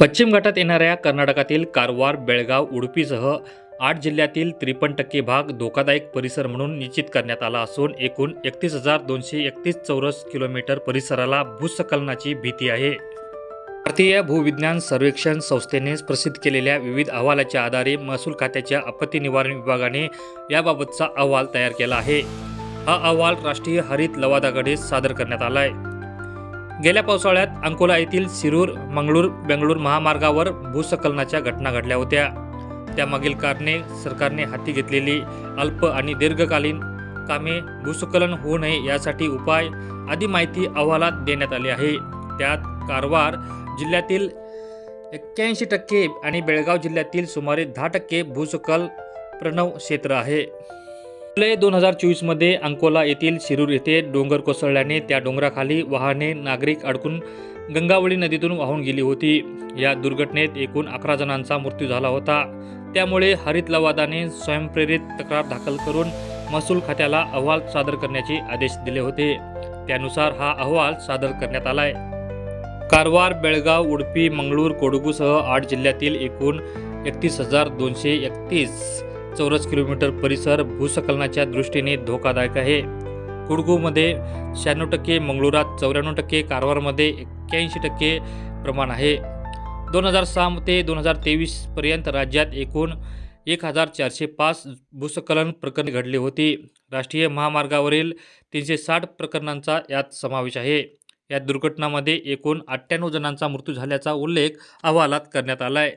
पश्चिम घाटात येणाऱ्या कर्नाटकातील कारवार बेळगाव उडुपीसह आठ जिल्ह्यातील त्रेपन्न टक्के भाग धोकादायक परिसर म्हणून निश्चित करण्यात आला असून एकूण एकतीस हजार दोनशे एकतीस चौरस किलोमीटर परिसराला भूस्खलनाची भीती आहे. भारतीय भूविज्ञान सर्वेक्षण संस्थेने प्रसिद्ध केलेल्या विविध अहवालाच्या आधारे महसूल खात्याच्या आपत्ती निवारण विभागाने याबाबतचा अहवाल तयार केला आहे. हा अहवाल राष्ट्रीय हरित लवादाकडे सादर करण्यात आला आहे गेल्या पावसाळ्यात अंकोला येथील शिरूर मंगळूर बेंगळूर महामार्गावर भूस्खलनाच्या घटना घडल्या होत्या. त्यामागील कारणे सरकारने हाती घेतलेली अल्प आणि दीर्घकालीन कामे भूस्खलन होऊ नये यासाठी उपाय आदी माहिती अहवालात देण्यात आली आहे. त्यात कारवार जिल्ह्यातील एक्क्याऐंशी टक्के आणि बेळगाव जिल्ह्यातील सुमारे दहा टक्के भूस्खल प्रणव क्षेत्र आहे. जुलै दोन हजार चोवीसमध्ये अंकोला येथील शिरूर येथे डोंगर कोसळल्याने त्या डोंगराखाली वाहने नागरिक अडकून गंगावळी नदीतून वाहून गेली होती. या दुर्घटनेत एकूण अकरा जणांचा मृत्यू झाला होता. त्यामुळे हरित लवादाने स्वयंप्रेरित तक्रार दाखल करून महसूल खात्याला अहवाल सादर करण्याचे आदेश दिले होते. त्यानुसार हा अहवाल सादर करण्यात आलाय. कारवार बेळगाव उडपी मंगळूर कोडगूसह आठ जिल्ह्यातील एकूण एकतीस हजार दोनशे एकतीस चौरस किलोमीटर परिसर भूस्खलनाच्या दृष्टीने धोकादायक आहे. कुडगूमध्ये शहाण्णव टक्के मंगळुरात चौऱ्याण्णव टक्के कारवारमध्ये एक्क्याऐंशी टक्के प्रमाण आहे. दोन हजार सहा ते दोन हजार तेवीसपर्यंत राज्यात एकूण एक हजार चारशे पाच भूस्खलन प्रकरणे घडली होती. राष्ट्रीय महामार्गावरील तीनशे साठ प्रकरणांचा यात समावेश आहे. या दुर्घटनामध्ये एकूण अठ्ठ्याण्णव जणांचा मृत्यू झाल्याचा उल्लेख अहवालात करण्यात आला आहे